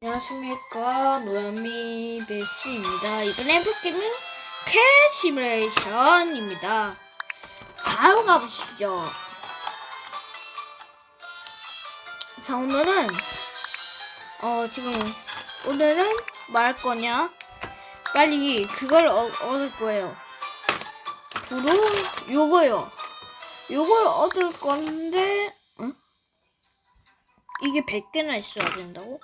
안녕하십니까 노현미 베스입니다. 이번에 해볼 게임은 캐시뮬레이션입니다. 바로 가보시죠. 자 오늘은 어 지금 오늘은 뭐 할 거냐 빨리 그걸 어, 얻을 거예요. 바로 요거요. 요걸 얻을 건데 응? 이게 100개나 있어야 된다고?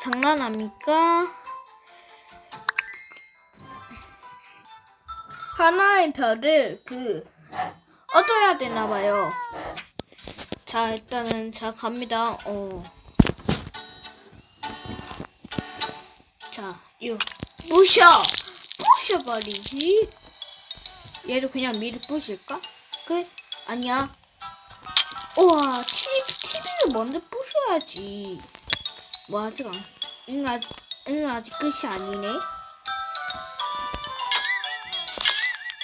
장난합니까? 하나의 별을 그 얻어야 되나 봐요. 자 일단은 자 갑니다. 어. 자, 요 부셔 부셔버리지. 얘를 그냥 미리 부실까? 그래? 아니야. 우와, TV를 먼저 부셔야지. 뭐 아직 안, 응, 아직, 응, 아직 끝이 아니네.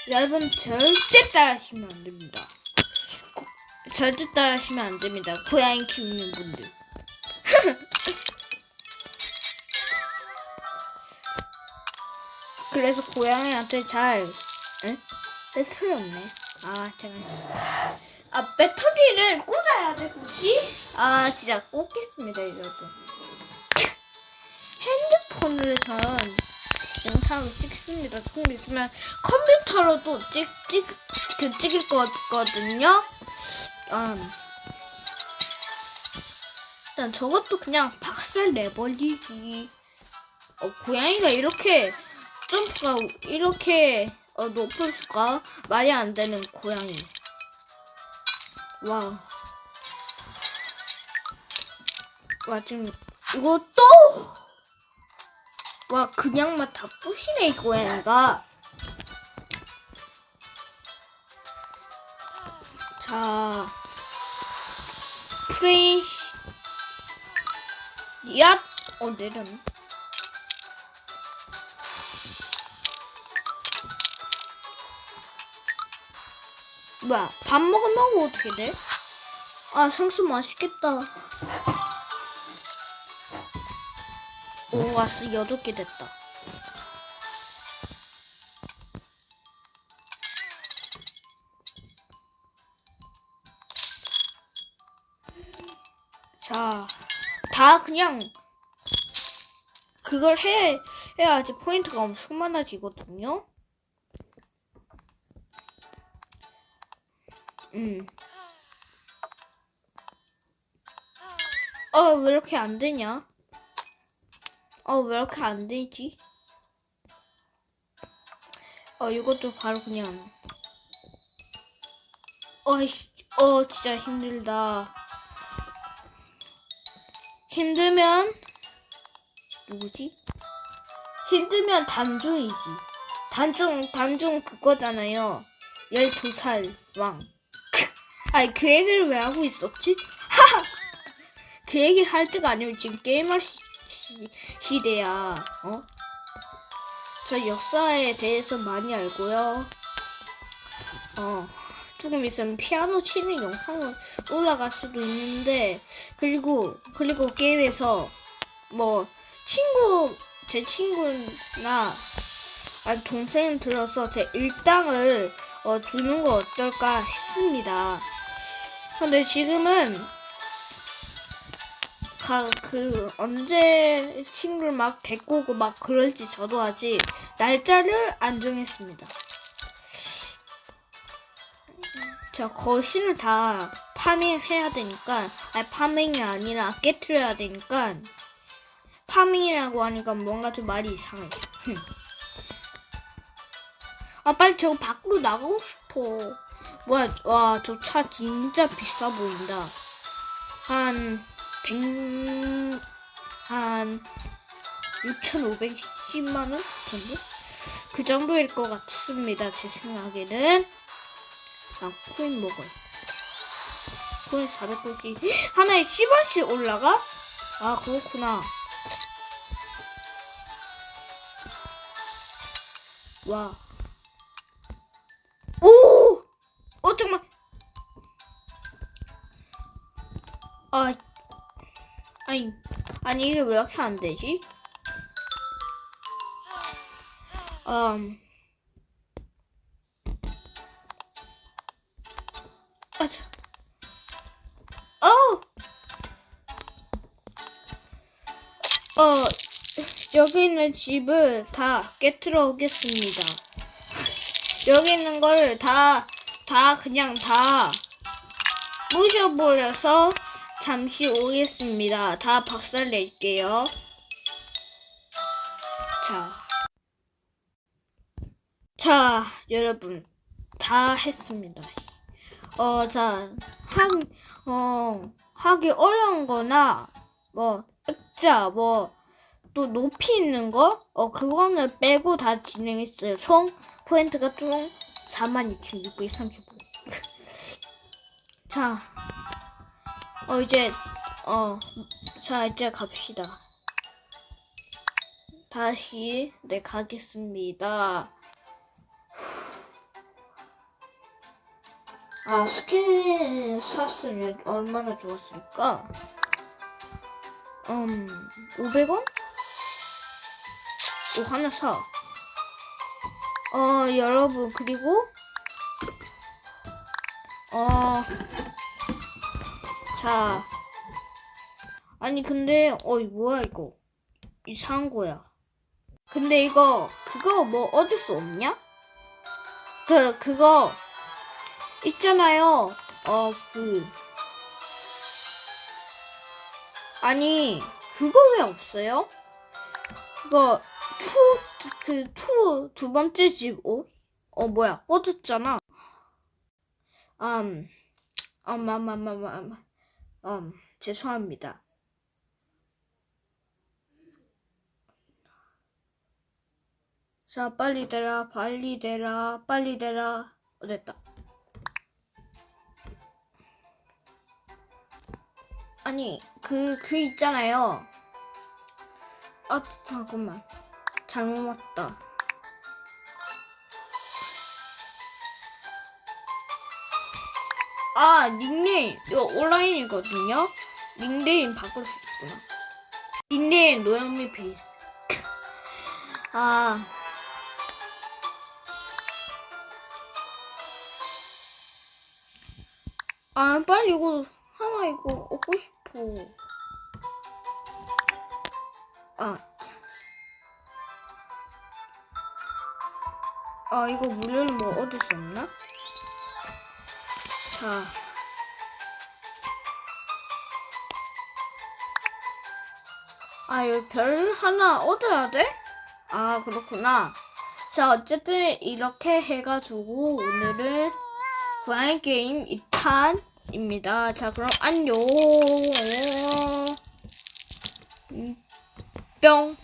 여러분 절대 따라하시면 안 됩니다. 고- 절대 따라하시면 안 됩니다. 고양이 키우는 분들. 그래서 고양이한테 잘, 에? 배터리 없네. 아, 잠깐. 아, 배터리를 꽂아야 돼, 굳이? 아, 진짜 꽂겠습니다, 여러분. 핸드폰으로 전 영상을 찍습니다. 좀 있으면 컴퓨터로도 찍, 찍, 그 찍을 거거든요. 음. 일단 저것도 그냥 박살 내버리기. 어, 고양이가 이렇게 점프가 이렇게 어, 높을 수가 말이 안 되는 고양이. 와. 와, 지금 이것도 와 그냥 맛다 부시네 이 고양이가. 자 프레시 얍어 내렸네. 뭐야 밥 먹으면 어떻게 돼? 아 생수 맛있겠다 오 왔어 여덟 개 됐다 자, 다 그냥 그걸 해 해야지 포인트가 엄청 많아지거든요. 음. 어, 왜 이렇게 안 되냐? 어, 왜 이렇게 안 되지? 어, 이것도 바로 그냥. 어이씨, 어, 진짜 힘들다. 힘들면, 누구지? 힘들면 단중이지. 단중, 단중 그거잖아요. 12살 왕. 아니, 그 얘기를 왜 하고 있었지? 하하! 그 얘기 할 때가 아니고 지금 게임할 시, 시, 시대야. 어? 저 역사에 대해서 많이 알고요. 어. 조금 있으면 피아노 치는 영상을 올라갈 수도 있는데 그리고 그리고 게임에서 뭐 친구 제 친구나 아니 동생 들어서 제 일당을 어, 주는 거 어떨까 싶습니다. 근데 지금은 가, 그 언제 친구를 막 데리고 오고 막 그럴지 저도 아직 날짜를 안 정했습니다. 자 거신을 다 파밍해야 되니까 아니 파밍이 아니라 깨트려야 되니까 파밍이라고 하니까 뭔가 좀 말이 이상해. 흠. 아 빨리 저거 밖으로 나가고 싶어. 뭐야 와 저 차 진짜 비싸 보인다. 한 백... 한 6,510만 원 정도? 그 정도일 것 같습니다. 제 생각에는. 아, 코인 먹어요. 코인 400골씩. 하나에 10원씩 올라가? 아, 그렇구나. 와. 오! 어, 정말. 아, 아이. 아니 이게 왜 이렇게 안 되지? 음. 아차. 어. 어. 여기 있는 집을 다 깨트려 오겠습니다. 여기 있는 걸 다, 다 그냥 다 부셔버려서 잠시 오겠습니다. 다 박살 낼게요. 자. 자, 여러분. 다 했습니다. 어, 자, 하, 어, 하기 어려운 거나, 뭐, 액자, 뭐, 또 높이 있는 거, 어, 그거는 빼고 다 진행했어요. 총 포인트가 총 42,635. 자, 어, 이제, 어, 자, 이제 갑시다. 다시, 네, 가겠습니다. 아, 스킨 샀으면 얼마나 좋았을까? 음, 500원? 오, 하나 사. 어, 여러분, 그리고, 어, 자. 아니, 근데, 어이, 뭐야, 이거. 이상한 거야. 근데 이거, 그거 뭐 얻을 수 없냐? 그, 그거, 있잖아요. 어, 그. 아니, 그거 왜 없어요? 그거, 투, 그, 투, 두 번째 집, 어? 어, 뭐야, 꺼졌잖아. 음, 음, 음, 음, 음, 음, 음, 죄송합니다. 자, 빨리 대라, 빨리 대라, 빨리 대라. 어, 됐다. 아니, 그, 그 있잖아요. 아, 잠깐만. 잘못 왔다. 아, 닉네임. 이거 온라인이거든요? 닉네임 바꿀 수 있구나. 닉네임 노영미 베이스. 아. 아, 빨리 이거, 하나 이거 얻고 싶어. 아. 아, 이거 무료로 뭐 얻을 수 없나? 자. 아, 여기 별 하나 얻어야 돼? 아, 그렇구나. 자, 어쨌든 이렇게 해가지고 오늘은 브라인 게임 2탄입니다. 자, 그럼 안녕. 음, 뿅.